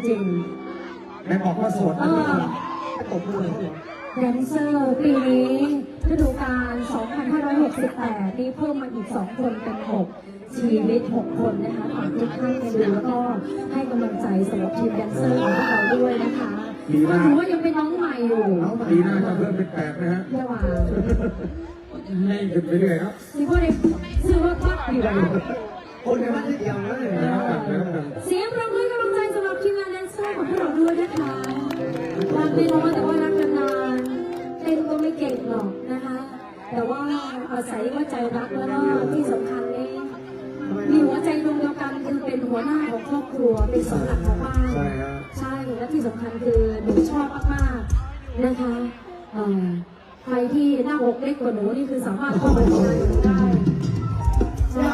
โสดนะให้ตบมือเลยแดนเซอร์ปีนี้ฤดูกาล 2568 นี่เพิ่มมาอีก 2 คนเป็น 6 ชีวิต 6 คนนะคะฝากทุกท่านไปดูแล้วก็ให้กำลังใจสำหรับทีมแดนเซอร์ของพวกเราด้วยนะคะก็ถือว่ายังเป็นน้องใหม่อยู่ปีหน้าจะเพิ่มเป็นแปดนะฮะเยาว่าให้ขึ้นไปเรื่อยครับสิว่าได้ซื้อว่าพักอยู่เลย คนในบ้านที่เดียวแล้วเลยนะนะครับนะครับเสียงปรบมือกำลังใจสำหรับทีมงานแดนเซอร์ของพวกเราด้วยนะคะรักไม่น้อยแต่ว่ารักกันนานเต้นก็ไม่เก่งหรอกนะคะ แต่ว่าอาศัยว่าใจรักแล้วก็ที่สำคัญนี่มีหัวใจดวงเดียวกันคือเป็นหัวหน้าของครอบครัวเป็นเสาหลักของบ้านใช่ใช่และที่สำคัญคือหนูชอบมากๆนะคะใครที่หน้าอกเล็กกว่าหนูนี่คือสามารถเข้าไปทำงานได้ใช่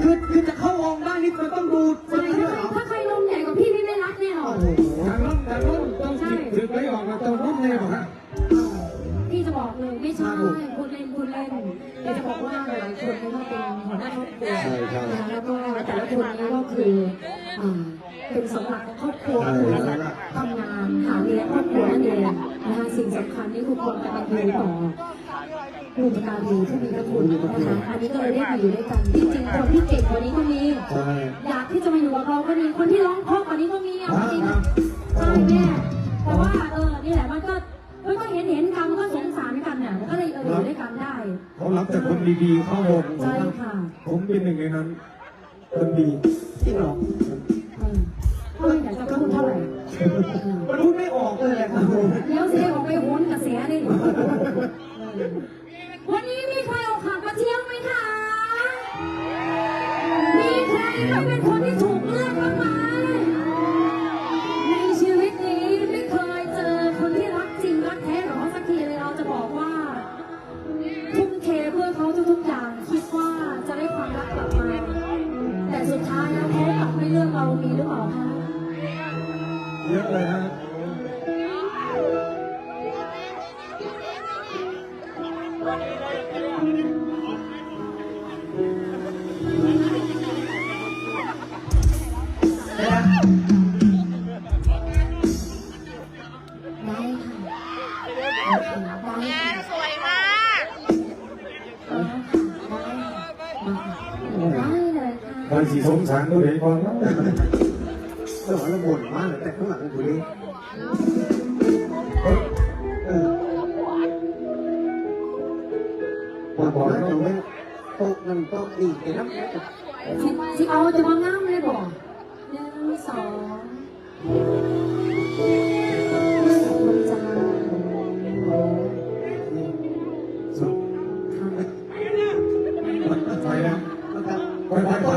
คือคือจะเข้าวงได้นี่มันต้องดูตัวนี้ด้วยเหรอถ้าใครนมใหญ่กว่าพี่พี่ไม่รักแน่นอน ทางนู้นทางนู้นต้องถึงไปออกมาตรงนู้นเลยเหรอฮะพี่จะบอกเลยไม่ใช่พูดเล่นพูดเล่นเดี๋ยวจะบอกว่าหลายคนนี่ก็เป็นหัวหน้าครอบครัวนะคะแล้วก็แต่ละคนนี้ก็คืออ่าเป็นเสาหลักของครอบครัวคือทำงานหาเลี้ยงครอบครัวนั่นเองนะคะสิ่งสำคัญนี่คือความกตัญญูต่อ บุญการีที่มีพระคุณนะคะอันนี้ก็เลยได้มาอยู่ด้วยกันจริงๆคนที่เก่งกว่านี้ก็มี ใช่อยากที่จะมาอยู่กับเราก็มีคนที่ร้องเพราะกว่านี้ก็มีเอาจริงใช่แม่แต่ว่าเออนี่แหละมันก็มันก็เห็นเห็นกันมันก็สงสารกันเนี่ยมันก็เลยเอออยู่ด้วยกันได้ เขารับแต่คนดีๆเข้าวงใช่ค่ะ ผมเป็นหนึ่งในนั้น คนดีจริงเหรอเออพ่อไม่อยากจะพูดเท่าไหร่เออมันพูดไม่ออกเลยแหละครับ เดี๋ยวเสียออกไปโหนกระแสได้หนิ วันนี้มีใครเอาขับมาเที่ยวไหมคะ มีใครไม่เป็น เลยค่ะสีสงสารตัวเองก่อนนะสมองเราบ่นมากเลยแต่ข้างหลังคนนี้เออมาบอกแล้วแล้วตรงนี้โต๊ะนั่นโต๊ะนี่เห็นแล้วสิเอาจะมาง่ามเลยบอกหนึ่งสอง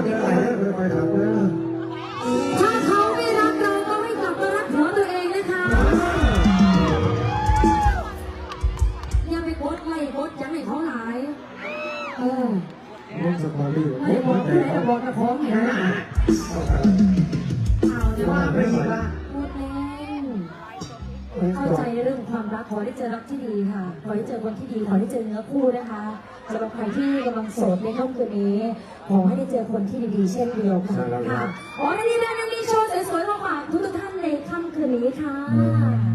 ไปไปไปไปไปถามเลยถ้าเขาไม่รักเราก็ให้กลับมารักหัวตัวเองนะคะ อย่าไปกดไล่กดยังให้เขาหลาย เออน้องสตอรี่ไม่ได้บอกไม่ได้บอกกระพร้องเห็นไหมเอาเดี๋ยวว่าไม่ดีละพูดเล่น เข้าใจเรื่องความรักขอให้ได้เจอรักที่ดีค่ะ ขอให้เจอคนที่ดีขอให้เจอเนื้อคู่นะคะสำหรับใครที่กำลังโสดในค่ำคืนนี้ขอให้ได้เจอคนที่ดีๆเช่นเดียวกันค่ะอ๋อในนี้นะยังมีโชว์สวยๆมาฝากทุกๆท่านในค่ำคืนนี้ค่ะ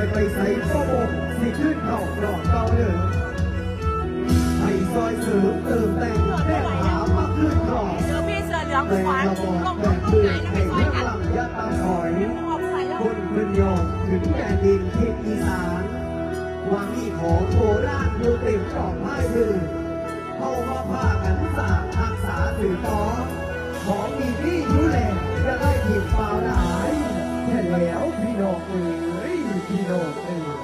ายไปใส่ข้อบกสิขึ้นเข่าหลอกเก่าเดิมให้ซอยเสริมเติมแต่งแนบหามาขึ้นกรอบเจอพี่เสือเหลืองขวานลงลงบตรเบื่งอไหนให้ไม่เพื่ค่อยกันยะตามถอยคนเพื่อนยอมถึงแผ่ดินเทิศอีสานวางมีของโบราณอยู่เต็มจอบไม้มือเข้ามาพากันสางรักษาสืบต่อของมีพี่ดูแลจะได้ผิดเปล่าหลายแค่แล้วพี่น้องเอ๋ย พี่น้